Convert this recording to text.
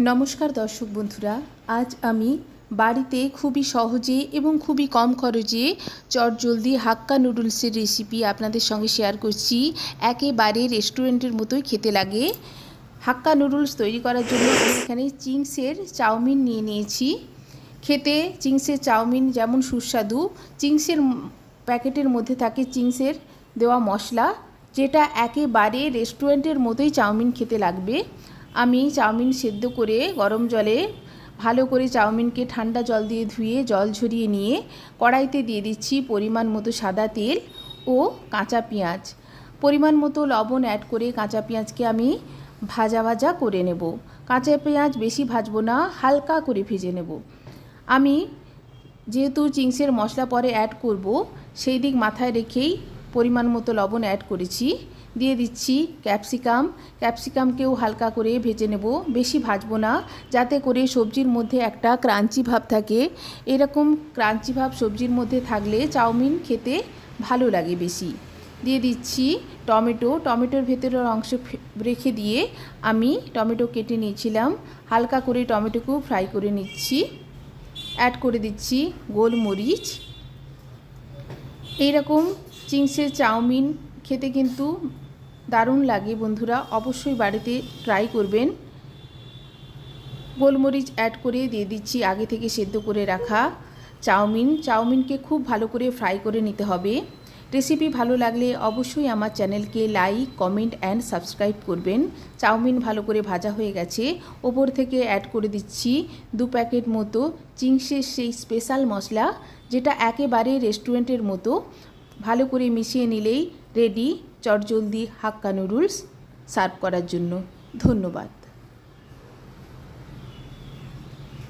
নমস্কার দর্শক বন্ধুরা, আজ আমি বাড়িতে খুবই সহজে এবং খুবই কম খরচে চটজলদি হাক্কা নুডলসের রেসিপি আপনাদের সঙ্গে শেয়ার করছি। একেবারে রেস্টুরেন্টের মতোই খেতে লাগে। হাক্কা নুডলস তৈরি করার জন্য আমি এখানে চিংসের চাউমিন নিয়ে নিয়েছি। খেতে চিংসের চাউমিন যেমন সুস্বাদু, চিংসের প্যাকেটের মধ্যে থাকে চিংসের দেওয়া মশলা, যেটা একেবারে রেস্টুরেন্টের মতোই চাউমিন খেতে লাগবে। আমি চাউমিন সেদ্ধ করে গরম জলে ভালো করে চাউমিনকে ঠান্ডা জল দিয়ে ধুয়ে, জল ঝরিয়ে নিয়ে কড়াইতে দিয়ে দিচ্ছি পরিমাণ মতো সাদা তেল ও কাঁচা পেঁয়াজ। পরিমাণ মতো লবণ অ্যাড করে কাঁচা পেঁয়াজকে আমি ভাজা ভাজা করে নেব। কাঁচা পেঁয়াজ বেশি ভাজবো না, হালকা করে ভেজে নেব। আমি যেহেতু চিংসের মশলা পরে অ্যাড করব, সেই দিক মাথায় রেখেই পরিমাণ মতো লবণ অ্যাড করেছি। দিয়ে দিচ্ছি ক্যাপসিকাম ক্যাপসিকামকেও হালকা করে ভেজে নেব। বেশি ভাজবো না, যাতে করে সবজির মধ্যে একটা ক্রাঞ্চি ভাব থাকে। এরকম ক্রাঞ্চি ভাব সবজির মধ্যে থাকলে চাউমিন খেতে ভালো লাগে বেশি। দিয়ে দিচ্ছি টমেটো। টমেটোর ভেতরের অংশ রেখে দিয়ে আমি টমেটো কেটে নিয়েছিলাম। হালকা করে টমেটোকেও ফ্রাই করে নিচ্ছি। অ্যাড করে দিচ্ছি গোলমরিচ। এইরকম চিংসের চাউমিন খেতে কিন্তু দারুণ লাগে বন্ধুরা, অবশ্যই বাড়িতে ট্রাই করবেন। গোলমরিচ অ্যাড করে দিয়ে দিচ্ছি, আগে থেকে সেদ্ধ করে রাখা চাউমিন। চাউমিনকে খুব ভালো করে ফ্রাই করে নিতে হবে। রেসিপি ভালো লাগলে অবশ্যই আমার চ্যানেলকে লাইক, কমেন্ট অ্যান্ড সাবস্ক্রাইব করবেন। চাউমিন ভালো করে ভাজা হয়ে গেছে। ওপর থেকে অ্যাড করে দিচ্ছি দু প্যাকেট মতো চিংসের সেই স্পেশাল মশলা, যেটা একেবারে রেস্টুরেন্টের মতো। ভালো করে মিশিয়ে নিলেই রেডি চটজলদি হাক্কা নুডলস সার্ভ করার জন্য। ধন্যবাদ।